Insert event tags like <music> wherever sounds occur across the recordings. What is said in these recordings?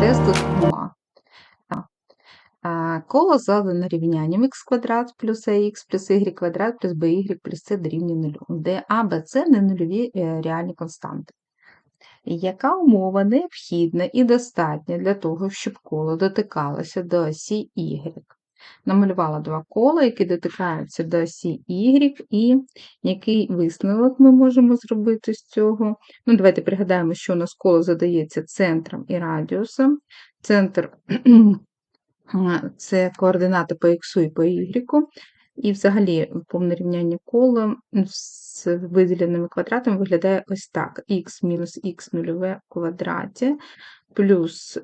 тесту Смола. Коло задане рівнянням х квадрат плюс x плюс y квадрат плюс by плюс c дорівнює 0, де а, Б, С не нульові е, реальні константи. Яка умова необхідна і достатня для того, щоб коло дотикалося до осі y? Намалювала два кола, які дотикаються до осі y, і який висновок ми можемо зробити з цього? Ну, Давайте пригадаємо, що у нас коло задається центром і радіусом. Центр <clears throat> це координати по х і по y. І взагалі повне рівняння кола з виділеними квадратами виглядає ось так: х мінус х нульове в квадраті плюс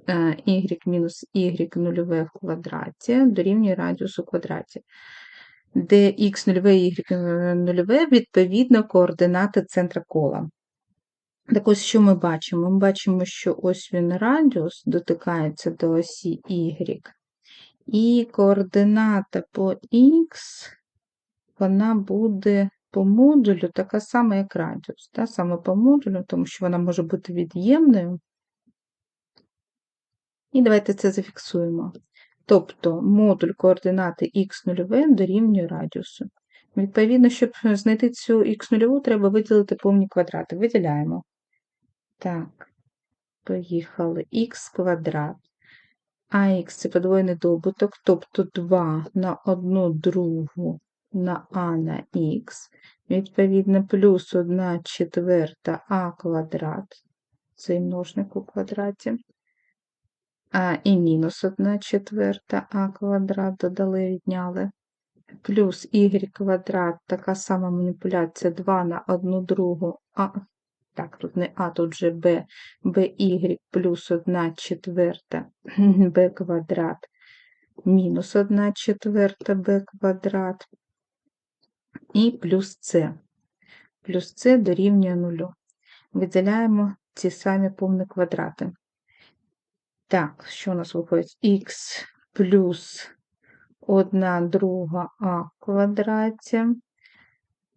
y мінус y нульове в квадраті дорівнює радіусу в квадраті, де х нульове і y нульове відповідно координати центра кола. Так ось, що ми бачимо? Ми бачимо, що ось він радіус дотикається до осі y, і координата по х, вона буде по модулю така сама, як радіус. Та, Саме по модулю, тому що вона може бути від'ємною. І давайте це зафіксуємо. Тобто модуль координати х0 дорівнює радіусу. Відповідно, щоб знайти цю х0, треба виділити повні квадрати. Виділяємо. Так, поїхали. х квадрат. ах це подвоєний добуток, тобто 2 на 1 другу на а на х, відповідно, плюс 1 четверта а квадрат, цей множник у квадраті, а і мінус 1 четверта а квадрат додали, відняли, плюс y квадрат, така сама маніпуляція 2 на 1 другу а. Так, тут не А, тут же Б, БY плюс 1 четверта <clears throat> Б квадрат мінус 1 четверта Б квадрат і плюс С. Плюс С дорівнює нулю. Виділяємо ці самі повні квадрати. Так, що у нас виходить? Х плюс 1 друга А в квадраті,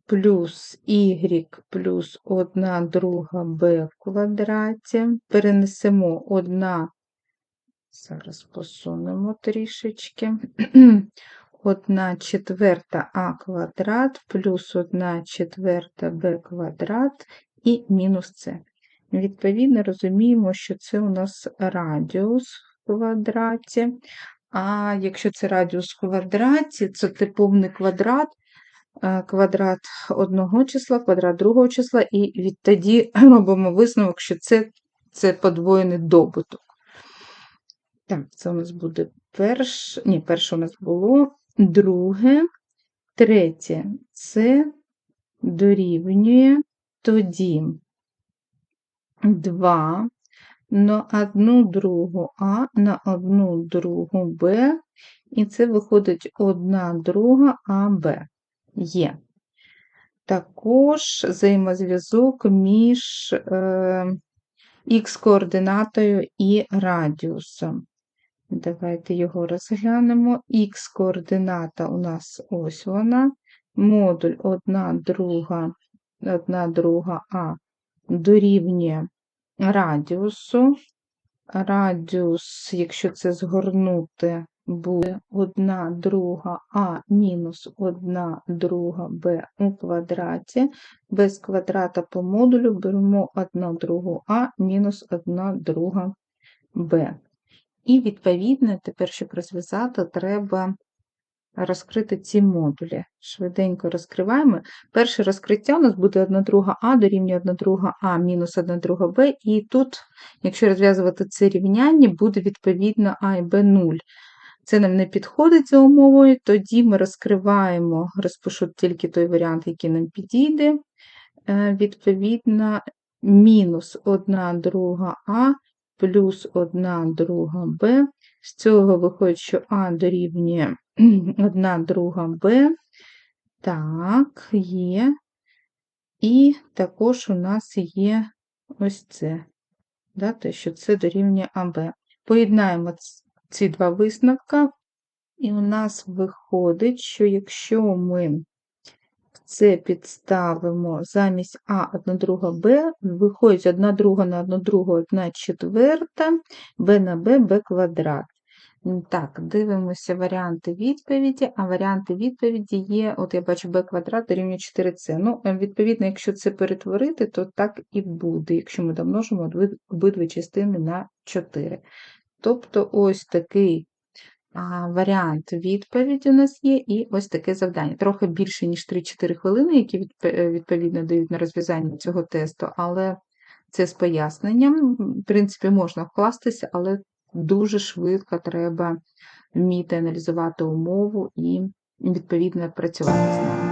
плюс y плюс 1 друга b в квадраті. Перенесемо 1, зараз посунемо трішечки. <clears throat> 1 четверта а квадрат плюс 1 четверта b квадрат і мінус c. Відповідно, розуміємо, що це у нас радіус в квадраті. А якщо це радіус в квадраті, це типовний квадрат, е, квадрат одного числа, квадрат другого числа, і відтоді <laughs> робимо висновок, що це це подвоєний добуток. Так, це у нас буде перше, ні, перше у нас було друге, третє це дорівнює тоді 2 на одну другу А на одну другу Б, і це виходить одна друга АБ є. Також взаємозв'язок між е, х-координатою і радіусом. Давайте його розглянемо. Х-координата у нас ось вона. Модуль 1 друга, 1 друга А дорівнює радіусу. Радіус, якщо це згорнути, буде 1 друга А мінус 1 друга Б у квадраті. Без квадрата по модулю беремо 1 другу А мінус 1 друга Б. І, відповідно, тепер, щоб розв'язати, треба розкрити ці модулі. Швиденько розкриваємо. Перше розкриття у нас буде 1 друга А дорівнює 1 друга А мінус 1 друга Б, і тут, якщо розв'язувати це рівняння, буде відповідно А і Б 0. Це нам не підходить за умовою, тоді ми розкриваємо, розпишу тільки той варіант, який нам підійде. Е, відповідно, мінус 1 друга А плюс 1 друга Б. З цього виходить, що А дорівнює <clears throat> 1 друга Б. Так, є. І також у нас є ось це. Да, те, що це дорівнює АБ. Поєднаємо ці два висновка, і у нас виходить, що якщо ми це підставимо замість А 1 друга Б, виходить 1 друга на 1 другу, 1 четверта, Б на Б, Б квадрат. Так, дивимося варіанти відповіді, а варіанти відповіді є, от я бачу b квадрат дорівнює 4c. Ну, е, відповідно, якщо це перетворити, то так і буде, якщо ми домножимо обидві- частини на 4. Тобто ось такий а, варіант відповіді у нас є, і ось таке завдання. Трохи більше, ніж 3-4 хвилини, які е, відповідно дають на розв'язання цього тесту, але це з поясненням. В принципі, можна вкластися, але дуже швидко треба вміти аналізувати умову і відповідно працювати з нею.